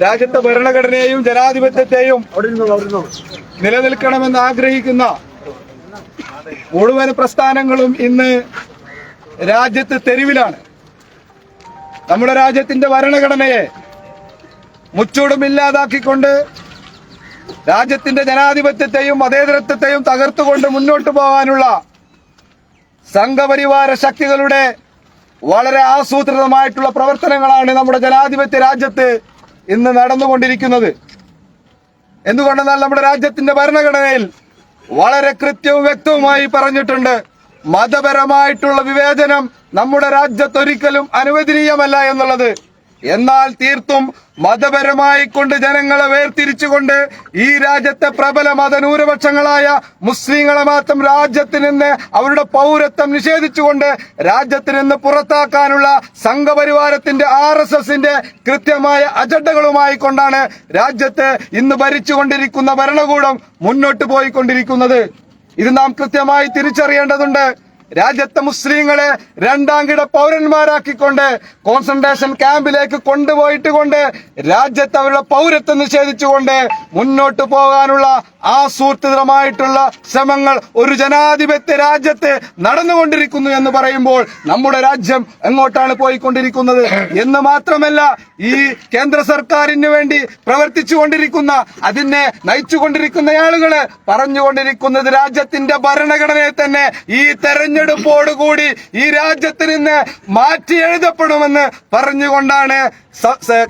രാജ്യത്തെ ഭരണഘടനയെയും ജനാധിപത്യത്തെയും നിലനിൽക്കണമെന്ന് ആഗ്രഹിക്കുന്ന മുഴുവൻ പ്രസ്ഥാനങ്ങളും ഇന്ന് രാജ്യത്ത് തെരുവിലാണ്. നമ്മുടെ രാജ്യത്തിന്റെ ഭരണഘടനയെ മുച്ചൂടും ഇല്ലാതാക്കിക്കൊണ്ട് രാജ്യത്തിന്റെ ജനാധിപത്യത്തെയും മതേതരത്വത്തെയും തകർത്തുകൊണ്ട് മുന്നോട്ട് പോകാനുള്ള സംഘപരിവാര ശക്തികളുടെ വളരെ ആസൂത്രിതമായിട്ടുള്ള പ്രവർത്തനങ്ങളാണ് നമ്മുടെ ജനാധിപത്യ രാജ്യത്ത് ഇന്ന് നടന്നുകൊണ്ടിരിക്കുന്നത്. എന്തുകൊണ്ടെന്നാൽ നമ്മുടെ രാജ്യത്തിന്റെ ഭരണഘടനയിൽ വളരെ കൃത്യവും വ്യക്തവുമായി പറഞ്ഞിട്ടുണ്ട്. മതപരമായിട്ടുള്ള വിവേചനം നമ്മുടെ രാജ്യത്ത് ഒരിക്കലും അനുവദനീയമല്ല എന്നുള്ളത്. എന്നാൽ തീർത്തും മതപരമായി കൊണ്ട് ജനങ്ങളെ വേർതിരിച്ചുകൊണ്ട് ഈ രാജ്യത്തെ പ്രബല മതന്യൂനപക്ഷങ്ങളായ മുസ്ലിങ്ങളെ മാത്രം രാജ്യത്ത് നിന്ന് അവരുടെ പൗരത്വം നിഷേധിച്ചുകൊണ്ട് രാജ്യത്ത് നിന്ന് പുറത്താക്കാനുള്ള സംഘപരിവാരത്തിന്റെ ആർ എസ് എസിന്റെ കൃത്യമായ അജണ്ടകളുമായി കൊണ്ടാണ് രാജ്യത്ത് ഇന്ന് ഭരിച്ചുകൊണ്ടിരിക്കുന്ന ഭരണകൂടം മുന്നോട്ട് പോയിക്കൊണ്ടിരിക്കുന്നത്. ഇത് നാം കൃത്യമായി തിരിച്ചറിയേണ്ടതുണ്ട്. രാജ്യത്തെ മുസ്ലിങ്ങളെ രണ്ടാം കിട പൗരന്മാരാക്കിക്കൊണ്ട് കോൺസെൻട്രേഷൻ ക്യാമ്പിലേക്ക് കൊണ്ടുപോയിട്ട് കൊണ്ട് രാജ്യത്ത് അവരുടെ പൗരത്വം നിഷേധിച്ചുകൊണ്ട് മുന്നോട്ട് പോകാനുള്ള ആസൂത്രിതമായിട്ടുള്ള ശ്രമങ്ങൾ ഒരു ജനാധിപത്യ രാജ്യത്ത് നടന്നുകൊണ്ടിരിക്കുന്നു എന്ന് പറയുമ്പോൾ നമ്മുടെ രാജ്യം എങ്ങോട്ടാണ് പോയിക്കൊണ്ടിരിക്കുന്നത് എന്ന് മാത്രമല്ല ഈ കേന്ദ്ര സർക്കാരിന് വേണ്ടി പ്രവർത്തിച്ചു കൊണ്ടിരിക്കുന്ന അതിനെ നയിച്ചുകൊണ്ടിരിക്കുന്ന ആളുകൾ പറഞ്ഞുകൊണ്ടിരിക്കുന്നത് രാജ്യത്തിന്റെ ഭരണഘടനയെ തന്നെ ഈ തെരഞ്ഞെടുപ്പോടുകൂടി ഈ രാജ്യത്ത് നിന്ന് മാറ്റി എഴുതപ്പെടുമെന്ന് പറഞ്ഞുകൊണ്ടാണ്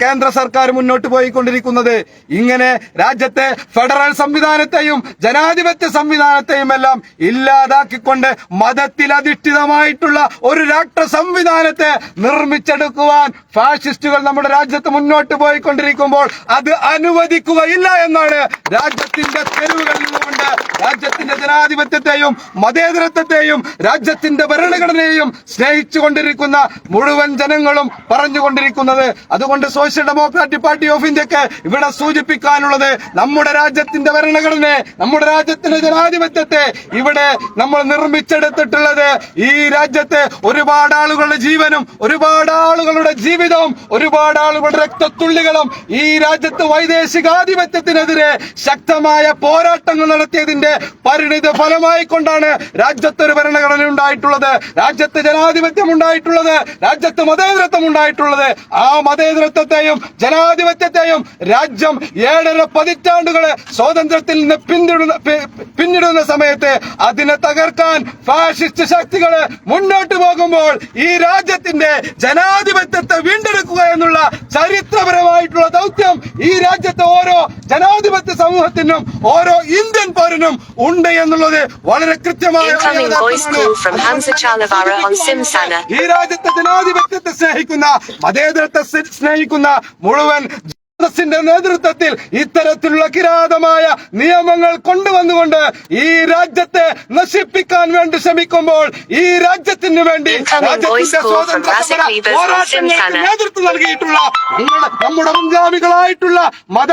കേന്ദ്ര സർക്കാർ മുന്നോട്ട് പോയിക്കൊണ്ടിരിക്കുന്നത്. ഇങ്ങനെ രാജ്യത്തെ ഫെഡറൽ സംവിധാനത്തെയും ജനാധിപത്യ സംവിധാനത്തെയും എല്ലാം ഇല്ലാതാക്കിക്കൊണ്ട് മതത്തിൽ അധിഷ്ഠിതമായിട്ടുള്ള ഒരു രാഷ്ട്ര സംവിധാനത്തെ നിർമ്മിച്ചെടുക്കുവാൻ ഫാഷിസ്റ്റുകൾ നമ്മുടെ രാജ്യത്ത് മുന്നോട്ട് പോയിക്കൊണ്ടിരിക്കുമ്പോൾ അത് അനുവദിക്കുകയില്ല എന്നാണ് രാജ്യത്തിന്റെ തെരുവുകളിൽ നിന്നുകൊണ്ട് രാജ്യത്തിന്റെ ജനാധിപത്യത്തെയും മതേതരത്വത്തെയും രാജ്യത്തിന്റെ ഭരണഘടനയെയും സ്നേഹിച്ചുകൊണ്ടിരിക്കുന്ന മുഴുവൻ ജനങ്ങളും പറഞ്ഞുകൊണ്ടിരിക്കുന്നത് അതുകൊണ്ട് സോഷ്യൽ ഡെമോക്രാറ്റിക് പാർട്ടി ഓഫ് ഇന്ത്യയ്ക്ക് ഇവിടെ സൂചിപ്പിക്കാനുള്ളത് നമ്മുടെ രാജ്യത്തിന്റെ ഭരണഘടനയെ നമ്മുടെ രാജ്യത്തിന്റെ ജനാധിപത്യത്തെ ഇവിടെ നമ്മൾ നിർമ്മിച്ചെടുത്തിട്ടുള്ളത് ഈ രാജ്യത്തെ ഒരുപാട് ആളുകളുടെ ജീവനും ഒരുപാട് ആളുകളുടെ ജീവിതവും ഒരുപാട് ആളുകളുടെ രക്തത്തുള്ളികളും ഈ രാജ്യത്ത് വൈദേശികാധിപത്യത്തിനെതിരെ ശക്തമായ പോരാട്ടങ്ങൾ നടത്തിയതിന്റെ പരിണിത ഫലമായി കൊണ്ടാണ് രാജ്യത്ത് ഒരു ഭരണഘടന ഉണ്ടായിട്ടുള്ളത് രാജ്യത്ത് ജനാധിപത്യം ഉണ്ടായിട്ടുള്ളത് രാജ്യത്ത് മതേതരത്വം ഉണ്ടായിട്ടുള്ളത്. ആ മതേതരത്വത്തെയും ജനാധിപത്യത്തെയും രാജ്യം ഏഴര പതിറ്റാണ്ടുകളെ സ്വാതന്ത്ര്യത്തിൽ നിന്ന് പിന്തുടരുന്ന പിന്നിടുന്ന സമയത്ത് അതിനെ തകർക്കാൻ ഫാഷിസ്റ്റ് ശക്തികൾ മുന്നോട്ട് പോകുമ്പോൾ ഈ രാജ്യത്തിന്റെ ജനാധിപത്യത്തെ വീണ്ടെടുക്കുക എന്നുള്ള ചരിത്രപരമായിട്ടുള്ള ദൗത്യം ഈ രാജ്യത്തെ ഓരോ ജനാധിപത്യ സമൂഹത്തിനും ഓരോ ഇന്ത്യൻ പൗരനും ഉണ്ട് എന്നുള്ളത് വളരെ കൃത്യമായ. ഈ രാജ്യത്തെ ജനാധിപത്യത്തെ സ്നേഹിക്കുന്ന മതേതരത്തെ സ്നേഹിക്കുന്ന മുഴുവൻ ന്റെ നേതൃത്വത്തിൽ ഇത്തരത്തിലുള്ള കിരാതമായ നിയമങ്ങൾ കൊണ്ടുവന്നുകൊണ്ട് ഈ രാജ്യത്തെ നശിപ്പിക്കാൻ വേണ്ടി ശ്രമിക്കുമ്പോൾ ഈ രാജ്യത്തിന് വേണ്ടി Incoming voice രാജ്യത്തിന്റെ സ്വാതന്ത്ര്യ സമര പോരാട്ടങ്ങൾക്ക് നേതൃത്വം നൽകിയിട്ടുള്ള നമ്മുടെ മുൻഗാമികളായിട്ടുള്ള മത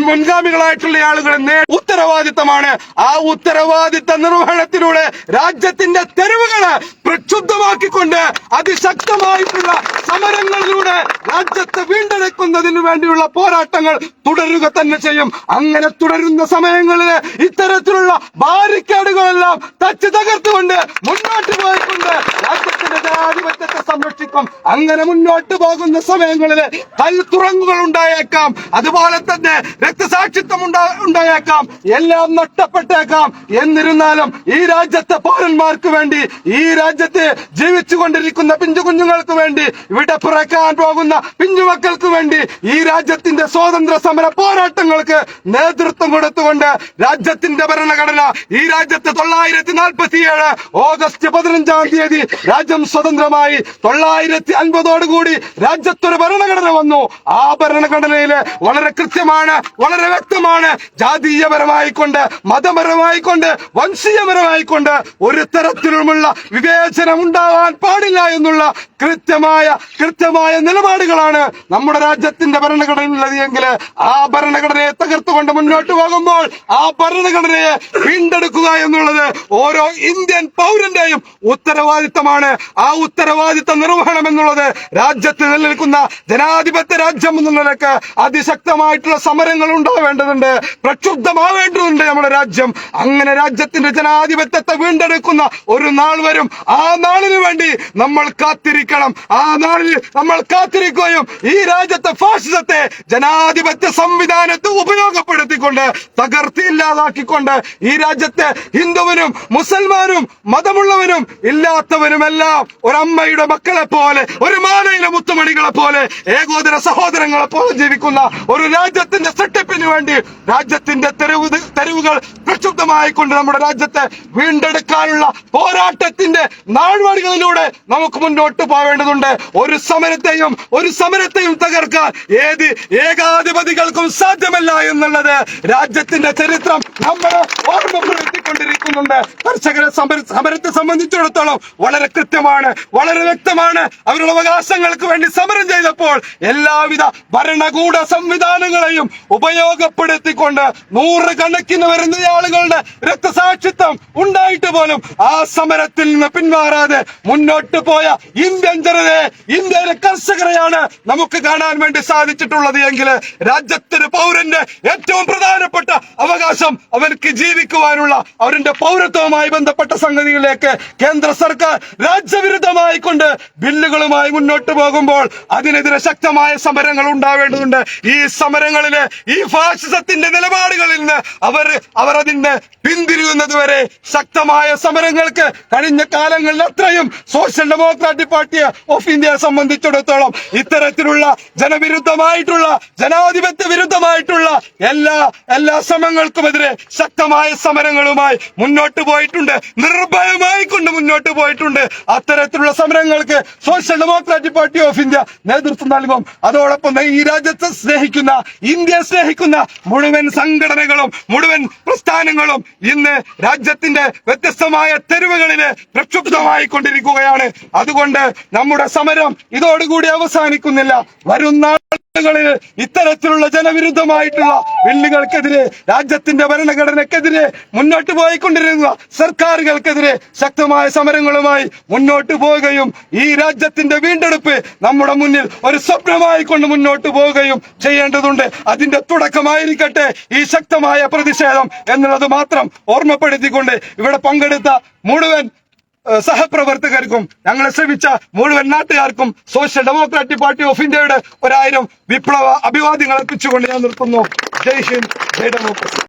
മുൻഗാമികളായിട്ടുള്ള ആളുകളെ ഉത്തരവാദിത്തമാണ്. ആ ഉത്തരവാദിത്ത നിർവഹണത്തിലൂടെ രാജ്യത്തിന്റെ തെരുവുകളെ പ്രക്ഷുബ്ധമാക്കിക്കൊണ്ട് അതിശക്തമായിട്ടുള്ള സമരങ്ങളിലൂടെ രാജ്യത്തെ വീണ്ടെടുക്കുന്നതിന് വേണ്ടിയുള്ള പോരാട്ടങ്ങൾ തുടരുക തന്നെ ചെയ്യും. അങ്ങനെ തുടരുന്ന സമയങ്ങളിൽ ഇത്തരത്തിലുള്ള ബാരിക്കേഡുകളെല്ലാം തച്ച് തകർത്തുകൊണ്ട് മുന്നോട്ട് പോയിക്കൊണ്ട് രാജ്യത്തിന്റെ ജനാധിപത്യത്തെ സംരക്ഷിക്കും. അങ്ങനെ മുന്നോട്ട് പോകുന്ന സമയങ്ങളിൽ കൽത്തുറങ്ങുകൾ ഉണ്ടായേക്കാം. അതുപോലെ തന്നെ രക്തസാക്ഷിത്വം ഉണ്ടാ- ഉണ്ടായേക്കാം. എല്ലാം നഷ്ടപ്പെട്ടേക്കാം. എന്നിരുന്നാലും ഈ രാജ്യത്തെ പൗരന്മാർക്ക് വേണ്ടി ഈ രാജ്യത്ത് ജീവിച്ചുകൊണ്ടിരിക്കുന്ന പിഞ്ചു കുഞ്ഞുങ്ങൾക്ക് വേണ്ടി ഇവിടെ പിറക്കാൻ പോകുന്ന പിഞ്ചുമക്കൾക്ക് വേണ്ടി ഈ രാജ്യത്തിന്റെ സ്വാതന്ത്ര്യ സമര പോരാട്ടങ്ങൾക്ക് നേതൃത്വം കൊടുത്തുകൊണ്ട് രാജ്യത്തിന്റെ ഭരണഘടന ഈ രാജ്യത്ത് തൊള്ളായിരത്തി നാൽപ്പത്തിയേഴ് ഓഗസ്റ്റ് പതിനഞ്ചാം തീയതി രാജ്യം സ്വതന്ത്രമായി തൊള്ളായിരത്തി അൻപതോടുകൂടി രാജ്യത്തൊരു ഭരണഘടന വന്നു. ആ ഭരണഘടനയിൽ വളരെ കൃത്യമാണ് വളരെ വ്യക്തമാണ്. ജാതീയപരമായിക്കൊണ്ട് മതപരമായിക്കൊണ്ട് വംശീയപരമായിക്കൊണ്ട് ഒരു തരത്തിലുമുള്ള വിവേചനം ഉണ്ടാവാൻ പാടില്ല എന്നുള്ള കൃത്യമായ കൃത്യമായ നിലപാടുകളാണ് നമ്മുടെ രാജ്യത്തിന്റെ ഭരണഘടന എന്നുള്ളത് എങ്കിൽ ആ ഭരണഘടനയെ തകർത്തുകൊണ്ട് മുന്നോട്ട് പോകുമ്പോൾ ആ ഭരണഘടനയെ വീണ്ടെടുക്കുക എന്നുള്ളത് ഓരോ ഇന്ത്യൻ പൗരന്റെയും ഉത്തരവാദിത്തമാണ്. ആ ഉത്തരവാദിത്ത നിർവഹണം എന്നുള്ളത് രാജ്യത്ത് നിലനിൽക്കുന്ന ജനാധിപത്യ രാജ്യം എന്ന നിലയ്ക്ക് അതിശക്തമായിട്ടുള്ള സമരങ്ങൾ ഉണ്ടാവേണ്ടതുണ്ട്. പ്രക്ഷുബ്ധമാവേണ്ടതുണ്ട് നമ്മുടെ രാജ്യം. അങ്ങനെ രാജ്യത്തിന്റെ ജനാധിപത്യത്തെ വീണ്ടെടുക്കുന്ന ഒരു നാൾ വരും. ആ നാളിന് വേണ്ടി നമ്മൾ കാത്തിരിക്കണം. ആ നാളിൽ നമ്മൾ കാത്തിരിക്കുകയും ഈ രാജ്യത്തെ ഫാഷിസത്തെ ജനാധിപത്യ സംവിധാനത്തെ ഉപയോഗപ്പെടുത്തിക്കൊണ്ട് തകർത്തി ഇല്ലാതാക്കിക്കൊണ്ട് ഈ രാജ്യത്തെ ഹിന്ദുവിനും മുസൽമാനും മതമുള്ളവനും ഇല്ലാത്തവനുമെല്ലാം ഒരമ്മയുടെ മക്കളെ പോലെ ഒരു മാനയിലെ മുത്തുമണികളെ പോലെ ഏകോദര സഹോദരങ്ങളെ പോലെ ജീവിക്കുന്ന ഒരു രാജ്യത്തിന്റെ സെറ്റപ്പിന് വേണ്ടി രാജ്യത്തിന്റെ തെരുവ് തെരുവുകൾ പ്രക്ഷുബ്ധമായിക്കൊണ്ട് നമ്മുടെ രാജ്യത്തെ വീണ്ടെടുക്കാനുള്ള പോരാട്ടത്തിന്റെ നാൾവഴികളിലൂടെ നമുക്ക് മുന്നോട്ട് പോവേണ്ടതുണ്ട്. ഒരു സമരത്തെയും ഒരു സമരത്തെയും തകർക്കാൻ ഏത് ഏകാധിപതികൾക്കും സാധ്യമല്ല എന്നുള്ളത് രാജ്യത്തിന്റെ ചരിത്രം നമ്മളെ ഓർമ്മപ്പെടുത്തിക്കൊണ്ടിരിക്കുന്നുണ്ട്. കർഷകരെ സമര- സമരത്തെ സംബന്ധിച്ചിടത്തോളം വളരെ കൃത്യമാണ് വളരെ വ്യക്തമാണ്. അവരുടെ അവകാശങ്ങൾക്ക് വേണ്ടി സമരം ചെയ്തപ്പോൾ എല്ലാവിധ ഭരണകൂട സംവിധാനങ്ങളെയും ഉപയോഗപ്പെടുത്തിക്കൊണ്ട് നൂറുകണക്കിന് വരുന്ന ആളുകളുടെ രക്തസാക്ഷിത്വം ഉണ്ടായിട്ട് പോലും ആ സമരത്തിൽ നിന്ന് പിന്മാറാതെ മുന്നോട്ട് പോയ ഇന്ത്യൻ ജനതയെ ഇന്ത്യയിലെ കർഷകരെയാണ് നമുക്ക് കാണാൻ വേണ്ടി സാധിച്ചിട്ടുള്ളത്. എങ്കിൽ രാജ്യത്തിന് പൗരന്റെ ഏറ്റവും പ്രധാനപ്പെട്ട അവകാശം അവർക്ക് ജീവിക്കുവാനുള്ള അവരുടെ പൗരത്വവുമായി ബന്ധപ്പെട്ട സംഗതികളിലേക്ക് കേന്ദ്ര സർക്കാർ രാജ്യവിരുദ്ധമായി കൊണ്ട് ബില്ലുകളുമായി മുന്നോട്ട് പോകുമ്പോൾ അതിനെതിരെ ശക്തമായ സമരങ്ങൾ ഉണ്ടാവേണ്ടതുണ്ട്. ഈ സമരങ്ങളിൽ ഈ ഫാഷിസത്തിന്റെ നിലപാടുകളിൽ നിന്ന് അവർ അവർ അതിന്റെ പിന്തിരിയുന്നത് വരെ ശക്തമായ സമരങ്ങൾക്ക് കഴിഞ്ഞ കാലങ്ങളിൽ അത്രയും സോഷ്യൽ ഡെമോക്രാറ്റിക് പാർട്ടി ഓഫ് ഇന്ത്യയെ സംബന്ധിച്ചിടത്തോളം ഇത്തരത്തിലുള്ള ജനവിരുദ്ധമായിട്ടുള്ള ജനാധിപത്യ വിരുദ്ധമായിട്ടുള്ള എല്ലാ എല്ലാ ശ്രമങ്ങൾക്കുമെതിരെ ശക്തമായ സമരങ്ങളുമായി മുന്നോട്ട് പോയിട്ടുണ്ട്. നിർഭയമായി കൊണ്ട് മുന്നോട്ട് പോയിട്ടുണ്ട്. അത്തരത്തിലുള്ള സമരങ്ങൾക്ക് social democratic party of India നേതൃത്വം നൽകും. അതോടൊപ്പം ഈ രാജ്യത്തെ സ്നേഹിക്കുന്ന ഇന്ത്യയെ സ്നേഹിക്കുന്ന മുഴുവൻ സംഘടനകളും മുഴുവൻ പ്രസ്ഥാനങ്ങളും ഇന്ന് രാജ്യത്തിന്റെ വ്യത്യസ്തമായ തെരുവുകളിൽ പ്രക്ഷുബ്ധമായി കൊണ്ടിരിക്കുകയാണ്. അതുകൊണ്ട് നമ്മുടെ സമരം ഇതോടുകൂടി അവസാനിക്കുന്നില്ല. വരുന്ന നാളുകളിൽ ഇത്തരത്തിലുള്ള ജനവിരുദ്ധമായിട്ടുള്ള ബില്ലുകൾക്കെതിരെ രാജ്യത്തിന്റെ ഭരണഘടനക്കെതിരെ മുന്നോട്ട് പോയിക്കൊണ്ടിരുന്ന സർക്കാരുകൾക്കെതിരെ ശക്തമായ സമരങ്ങളുമായി മുന്നോട്ട് പോവുകയും ഈ രാജ്യത്തിന്റെ വീണ്ടെടുപ്പ് നമ്മുടെ മുന്നിൽ ഒരു സ്വപ്നമായി കൊണ്ട് മുന്നോട്ട് പോവുകയും ചെയ്യേണ്ടതുണ്ട്. അതിന്റെ തുടക്കമായിരിക്കട്ടെ ഈ ശക്തമായ പ്രതിഷേധം എന്നുള്ളത് മാത്രം ഓർമ്മപ്പെടുത്തിക്കൊണ്ട് ഇവിടെ പങ്കെടുത്ത മുഴുവൻ സഹപ്രവർത്തകർക്കും ഞങ്ങളെ ശ്രമിച്ച മുഴുവൻ നാട്ടുകാർക്കും സോഷ്യൽ ഡെമോക്രാറ്റിക് പാർട്ടി ഓഫ് ഇന്ത്യയുടെ ഒരായിരം വിപ്ലവ അഭിവാദ്യങ്ങൾ അർപ്പിച്ചുകൊണ്ട് ഞാൻ നിർത്തുന്നു. ജയ് ഹിന്ദ് ജയ് ഡെമോക്രസി.